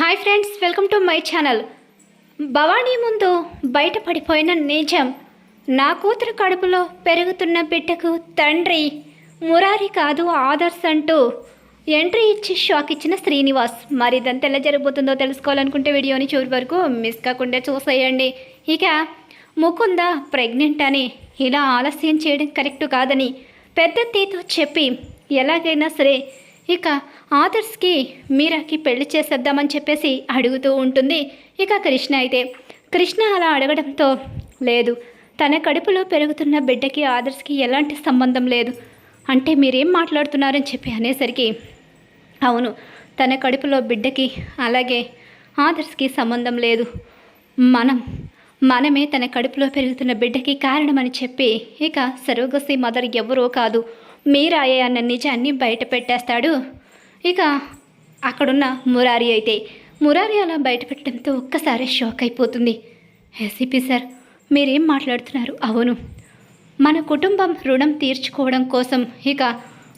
Hi friends welcome to my channel. Bhavani ముందు బయటపడిపోయిన నిజం నా కూతురు కడుపులో పెరుగుతున్న బిడ్డకు తండ్రి మురారి కాదు ఆదర్శ్ అంటూ ఎంట్రీ ఇచ్చి షాక్ ఇచ్చిన శ్రీనివాస్. మరి ఇదంతా ఎలా జరగబోతుందో తెలుసుకోవాలనుకుంటే వీడియోని చివరి వరకు మిస్ కాకుండా చూసేయండి. ఇక ముకుంద ప్రెగ్నెంట్ అని ఇలా ఆలస్యం చేయడం కరెక్ట్ కాదని పెద్ద తీతో చెప్పి ఎలాగైనా సరే ఇక ఆదర్స్కి మీరాకి పెళ్ళి చేసేద్దామని చెప్పేసి అడుగుతూ ఉంటుంది. ఇక కృష్ణ అయితే కృష్ణ అలా అడగడంతో లేదు తన కడుపులో పెరుగుతున్న బిడ్డకి ఆదర్స్కి ఎలాంటి సంబంధం లేదు. అంటే మీరేం మాట్లాడుతున్నారని చెప్పి అనేసరికి అవును తన కడుపులో బిడ్డకి అలాగే ఆదర్స్కి సంబంధం లేదు. మనం మనమే తన కడుపులో పెరుగుతున్న బిడ్డకి కారణమని చెప్పి ఇక సరోగసి మదర్ ఎవరో కాదు. మీరాయే అన్న నిజాన్ని బయట పెట్టేస్తాడు ఇక అక్కడున్న మురారి అయితే మురారి అలా బయట పెట్టడంతో ఒక్కసారి షాక్ అయిపోతుంది. ఎస్సీపీ సార్ మీరేం మాట్లాడుతున్నారు? అవును. మన కుటుంబం రుణం తీర్చుకోవడం కోసం ఇక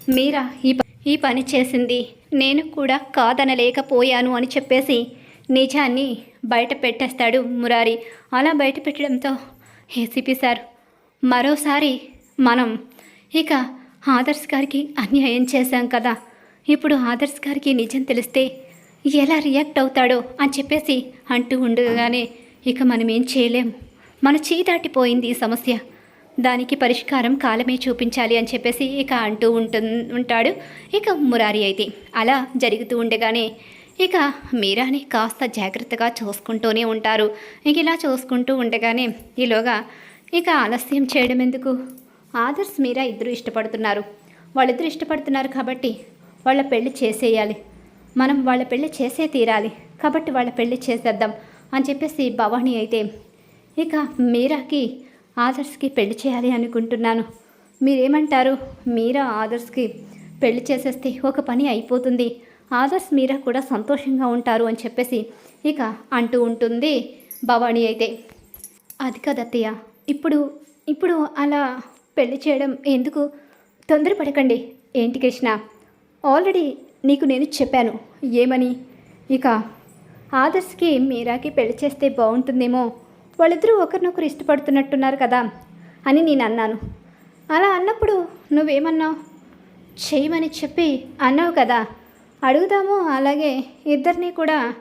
మీరా ఈ ఈ పని చేసింది. నేను కూడా కాదనలేకపోయాను అని చెప్పేసి నిజాన్ని బయట పెట్టేస్తాడు మురారి. అలా బయట పెట్టడంతో ఏసీపీ సార్ మరోసారి మనం ఇక ఆదర్శ్ గారికి అన్యాయం చేశాం కదా. ఇప్పుడు ఆదర్శ్ గారికి నిజం తెలిస్తే ఎలా రియాక్ట్ అవుతాడో అని చెప్పేసి అంటూ ఉండగానే ఇక మనం ఏం చేయలేం. మన చేయి దాటిపోయింది ఈ సమస్య. దానికి పరిష్కారం కాలమే చూపించాలి అని చెప్పేసి ఇక అంటూ ఉంటు ఉంటాడు ఇక మురారి అయితే. అలా జరుగుతూ ఉండగానే ఇక మీరాని కాస్త జాగ్రత్తగా చూసుకుంటూనే ఉంటారు. ఇక ఇలా చూసుకుంటూ ఉండగానే ఈలోగా ఇక ఆలస్యం చేయడం ఎందుకు ఆదర్శ్ మీరా ఇద్దరు ఇష్టపడుతున్నారు. వాళ్ళిద్దరు ఇష్టపడుతున్నారు కాబట్టి వాళ్ళ పెళ్ళి చేసేయాలి. మనం వాళ్ళ పెళ్ళి చేసే తీరాలి. కాబట్టి వాళ్ళ పెళ్ళి చేసేద్దాం అని చెప్పేసి భవానీ అయితే ఇక మీరాకి ఆదర్శ్కి పెళ్ళి చేయాలి అనుకుంటున్నాను. మీరేమంటారు? మీరా ఆదర్శ్కి పెళ్ళి చేసేస్తే ఒక పని అయిపోతుంది. ఆదర్శ్ మీరా కూడా సంతోషంగా ఉంటారు అని చెప్పేసి ఇక అంటూ ఉంటుంది భవానీ అయితే. అది కదత్తయ్య. ఇప్పుడు ఇప్పుడు అలా పెళ్ళి చేయడం ఎందుకు? తొందరపడకండి ఏంటి కృష్ణ? ఆల్రెడీ నీకు నేను చెప్పాను ఏమని? ఇక ఆదర్శ్కి మీరాకి పెళ్ళి చేస్తే బాగుంటుందేమో? వాళ్ళిద్దరూ ఒకరినొకరు ఇష్టపడుతున్నట్టున్నారు కదా అని నేను అన్నాను. అలా అన్నప్పుడు నువ్వేమన్నావు? చేయమని చెప్పి అన్నావు కదా. అడుగుదాము అలాగే ఇద్దరిని కూడా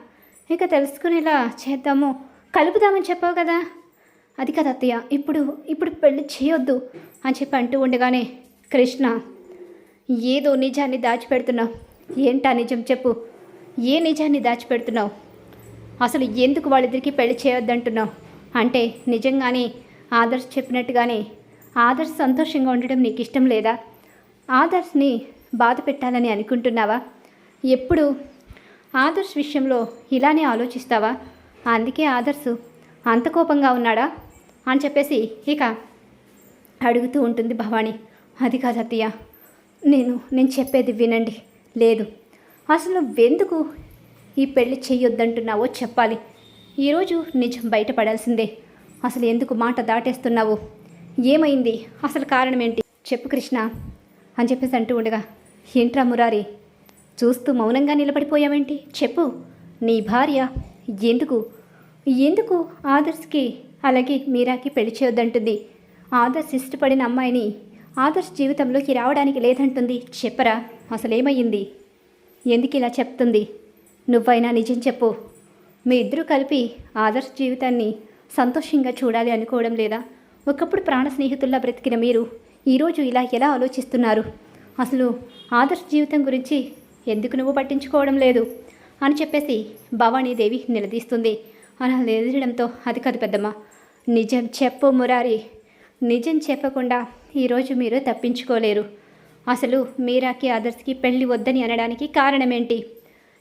ఇక తెలుసుకునేలా చేద్దాము. కలుపుదామని చెప్పావు కదా? అది కదా అత్తయ్య ఇప్పుడు ఇప్పుడు పెళ్ళి చేయొద్దు అని చెప్పి అంటూ ఉండగానే కృష్ణ ఏదో నిజాన్ని దాచిపెడుతున్నావు. ఏంటా నిజం చెప్పు. ఏ నిజాన్ని దాచిపెడుతున్నావు? అసలు ఎందుకు వాళ్ళిద్దరికీ పెళ్ళి చేయొద్దంటున్నావు? అంటే నిజంగానే ఆదర్శ్ చెప్పినట్టుగానే ఆదర్శ్ సంతోషంగా ఉండడం నీకు ఇష్టం లేదా? ఆదర్శ్ని బాధ పెట్టాలని అనుకుంటున్నావా? ఎప్పుడు? ఆదర్శ్ విషయంలో ఇలానే ఆలోచిస్తావా? అందుకే ఆదర్శ్ అంత కోపంగా ఉన్నాడా? అని చెప్పేసి ఇక అడుగుతూ ఉంటుంది భవానీ. అది కాదు అత్తయ్య నేను నేను చెప్పేది వినండి. లేదు. అసలు ఎందుకు ఈ పెళ్ళి చెయ్యొద్దంటున్నావో చెప్పాలి. ఈరోజు నిజం బయటపడాల్సిందే అసలు ఎందుకు మాట దాటేస్తున్నావు? ఏమైంది? అసలు కారణం ఏంటి చెప్పు కృష్ణ అని చెప్పేసి అంటూ ఉండగా ఏంట్రా మురారి? చూస్తూ మౌనంగా నిలబడిపోయావేంటి? చెప్పు. నీ భార్య ఎందుకు ఎందుకు ఆదర్శ్కి అలాగే మీరాకి పెళ్ళి చేయొద్దంటుంది? ఆదర్శ్ ఇష్టపడిన అమ్మాయిని ఆదర్శ్ జీవితంలోకి రావడానికి లేదంటుంది. చెప్పరా? అసలేమయ్యింది ఎందుకు ఇలా చెప్తుంది? నువ్వైనా నిజం చెప్పు. మీ ఇద్దరూ కలిపి ఆదర్శ్ జీవితాన్ని సంతోషంగా చూడాలి అనుకోవడం లేదా? ఒకప్పుడు ప్రాణ స్నేహితుల్లా బ్రతికిన మీరు ఈరోజు ఇలా ఎలా ఆలోచిస్తున్నారు? అసలు ఆదర్శ్ జీవితం గురించి ఎందుకు నువ్వు పట్టించుకోవడం లేదు? అని చెప్పేసి భవానీదేవి నిలదీస్తుంది. అలా నిలదీయడంతో అది కాదు పెద్దమ్మ. నిజం చెప్పు మురారి. నిజం చెప్పకుండా ఈరోజు మీరు తప్పించుకోలేరు. అసలు మీరాకి అదర్స్కి పెళ్ళి వద్దని అనడానికి కారణమేంటి?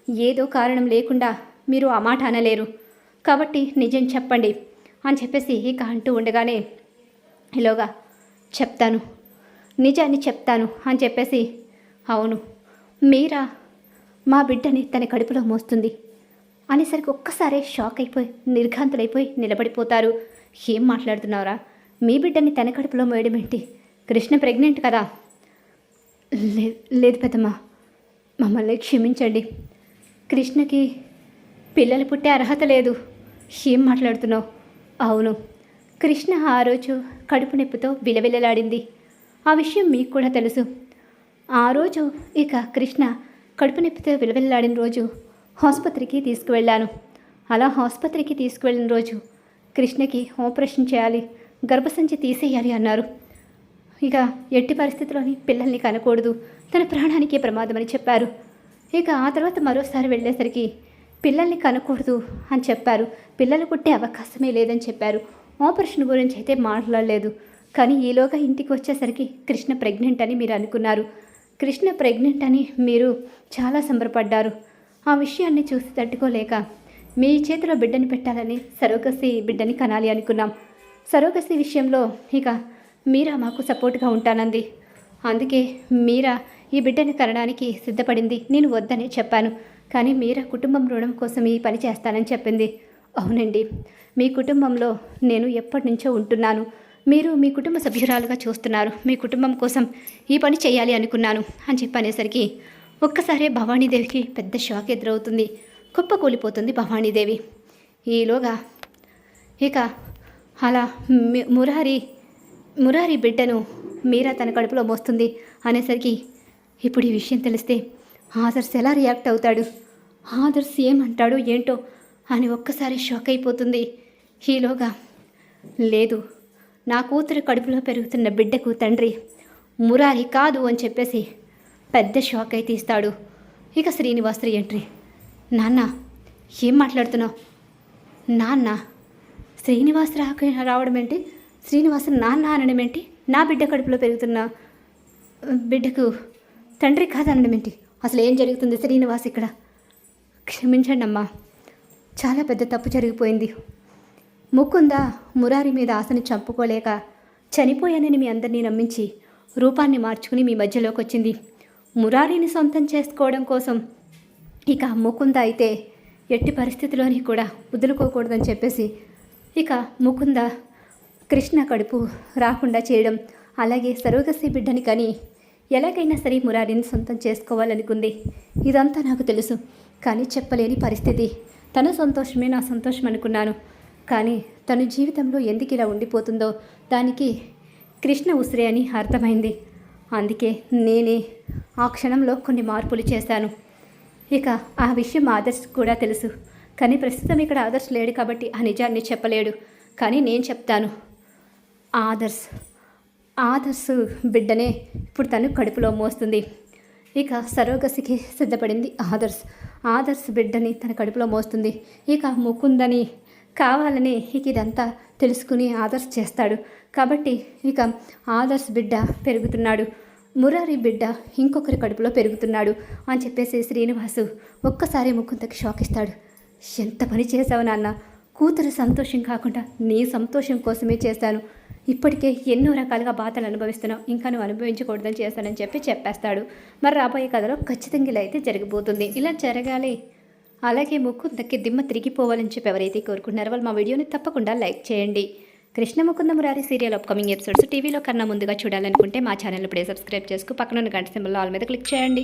ఏదో కారణం లేకుండా మీరు ఆ మాట అనలేరు. కాబట్టి నిజం చెప్పండి అని చెప్పేసి ఇక అంటూ ఉండగానే ఇలోగా చెప్తాను. నిజాన్ని చెప్తాను అని చెప్పేసి అవును మీరా మా బిడ్డని తన కడుపులో మోస్తుంది. అనేసరికి ఒక్కసారే షాక్ అయిపోయి నిర్ఘాంతులైపోయి నిలబడిపోతారు. ఏం మాట్లాడుతున్నారా మీ బిడ్డని తన కడుపులో మోయడం ఏంటి? కృష్ణ ప్రెగ్నెంట్ కదా? లే లేదు పెద్దమ్మ. మమ్మల్ని క్షమించండి. కృష్ణకి పిల్లలు పుట్టే అర్హత లేదు. ఏం మాట్లాడుతున్నావు? అవును. కృష్ణ ఆ రోజు కడుపు నొప్పితో విలవిలలాడింది. ఆ విషయం మీకు కూడా తెలుసు. ఆ రోజు ఇక కృష్ణ కడుపు నొప్పితో విలవిల్లాడిన రోజు ఆసుపత్రికి తీసుకువెళ్ళాను. అలా ఆసుపత్రికి తీసుకువెళ్ళిన రోజు కృష్ణకి ఆపరేషన్ చేయాలి గర్భసంచి తీసేయాలి అన్నారు. ఇక ఎట్టి పరిస్థితుల్లోని పిల్లల్ని కనకూడదు తన ప్రాణానికే ప్రమాదమని చెప్పారు. ఇక ఆ తర్వాత మరోసారి వెళ్ళేసరికి పిల్లల్ని కనకూడదు అని చెప్పారు. పిల్లలు పుట్టే అవకాశమే లేదని చెప్పారు. ఆపరేషన్ గురించి అయితే మాట్లాడలేదు. కానీ ఈలోగా ఇంటికి వచ్చేసరికి కృష్ణ ప్రెగ్నెంట్ అని మీరు అనుకున్నారు. కృష్ణ ప్రెగ్నెంట్ అని మీరు చాలా సంబరపడ్డారు. ఆ విషయాన్ని చూసి తట్టుకోలేక మీ చేతిలో బిడ్డని పెట్టాలని సరోగసి బిడ్డని కనాలి అనుకున్నాం. సరోగసి విషయంలో ఇక మీరా మాకు సపోర్ట్గా ఉంటానంది. అందుకే మీరా ఈ బిడ్డని కనడానికి సిద్ధపడింది నేను వద్దనే చెప్పాను. కానీ మీరా కుటుంబం రుణం కోసం ఈ పని చేస్తానని చెప్పింది. అవునండి. మీ కుటుంబంలో నేను ఎప్పటి నుంచో ఉంటున్నాను. మీరు మీ కుటుంబ సభ్యురాలుగా చూస్తున్నారు. మీ కుటుంబం కోసం ఈ పని చేయాలి అనుకున్నాను అని చెప్పనేసరికి ఒక్కసారే భవానీదేవికి పెద్ద షాక్ ఎదురవుతుంది. కుప్ప కూలిపోతుంది భవానీదేవి. ఈలోగా ఇక అలా మురారి మురారి బిడ్డను మీరా తన కడుపులో మోస్తుంది అనేసరికి ఇప్పుడు ఈ విషయం తెలిస్తే ఆదర్శ్ ఎలా రియాక్ట్ అవుతాడు? ఆదర్శ్ ఏమంటాడు ఏంటో అని ఒక్కసారి షాక్ అయిపోతుంది. ఈలోగా లేదు నా కూతురు కడుపులో పెరుగుతున్న బిడ్డకు తండ్రి మురారి కాదు అని చెప్పేసి పెద్ద షాక్ అయితే ఇస్తాడు ఇక శ్రీనివాసరి ఎంట్రీ. నాన్న ఏం మాట్లాడుతున్నావు? నాన్న శ్రీనివాస్ రాక రావడం ఏంటి? శ్రీనివాస్ నాన్న అనడం ఏంటి? నా బిడ్డ కడుపులో పెరుగుతున్న బిడ్డకు తండ్రి కాదనడం ఏంటి? అసలు ఏం జరుగుతుంది శ్రీనివాస్ ఇక్కడ? క్షమించండి అమ్మా చాలా పెద్ద తప్పు జరిగిపోయింది. ముక్కుందా మురారి మీద ఆశని చంపుకోలేక చనిపోయానని మీ అందరినీ నమ్మించి రూపాన్ని మార్చుకుని మీ మధ్యలోకి వచ్చింది మురారిని సొంతం చేసుకోవడం కోసం ఇక ముకుంద అయితే ఎట్టి పరిస్థితిలోని కూడా వదులుకోకూడదని చెప్పేసి ఇక ముకుంద కృష్ణ కడుపు రాకుండా చేయడం అలాగే సరోగసి బిడ్డని కానీ ఎలాగైనా సరే మురారిని సొంతం చేసుకోవాలనుకుంది. ఇదంతా నాకు తెలుసు. కానీ చెప్పలేని పరిస్థితి. తన సంతోషమే నా సంతోషం అనుకున్నాను. కానీ తన జీవితంలో ఎందుకు ఇలా ఉండిపోతుందో దానికి కృష్ణ ఉసిరే అని అర్థమైంది. అందుకే నేనే ఆ క్షణంలో కొన్ని మార్పులు చేశాను. ఇక ఆ విషయం ఆదర్శ్ కూడా తెలుసు. కానీ ప్రస్తుతం ఇక్కడ ఆదర్శ్ లేడు కాబట్టి ఆ నిజాన్ని చెప్పలేడు. కానీ నేను చెప్తాను. ఆదర్శ్ ఆదర్శ్ బిడ్డనే ఇప్పుడు తను కడుపులో మోస్తుంది. ఇక సరోగసికి సిద్ధపడింది ఆదర్శ్. ఆదర్శ్ బిడ్డని తన కడుపులో మోస్తుంది. ఇక ముకుందని కావాలని ఇక ఇదంతా తెలుసుకుని ఆదర్శ్ చేస్తాడు. కాబట్టి ఇక ఆదర్శ్ బిడ్డ పెరుగుతున్నాడు. మురారి బిడ్డ ఇంకొకరి కడుపులో పెరుగుతున్నాడు అని చెప్పేసి శ్రీనివాసు ఒక్కసారి ముకుందకి షాక్ ఇస్తాడు. ఎంత పని చేశావు నాన్న? కూతురు సంతోషం కాకుండా నీ సంతోషం కోసమే చేశాను. ఇప్పటికే ఎన్నో రకాలుగా బాధలు అనుభవిస్తున్నావు. ఇంకా నువ్వు అనుభవించకూడదని చేశానని చెప్పి చెప్పేస్తాడు. మరి రాబోయే కథలో ఖచ్చితంగా ఇలా అయితే జరిగిపోతుంది ఇలా జరగాలి. అలాగే ముకుందకి దిమ్మ తిరిగిపోవాలని చెప్పి ఎవరైతే కోరుకుంటున్నారో వాళ్ళు మా వీడియోని తప్పకుండా లైక్ చేయండి. Krishna Mukunda Murari serial upcoming episodes టీవీలో కన్నా ముందుగా చూడాలనుకుంటే మా ఛానల్ ఇప్పుడే సబ్స్క్రైబ్ చేసుకు పక్కన ఉన్న గంట సింబల్ ఆల్ మీద క్లిక్ చేయండి.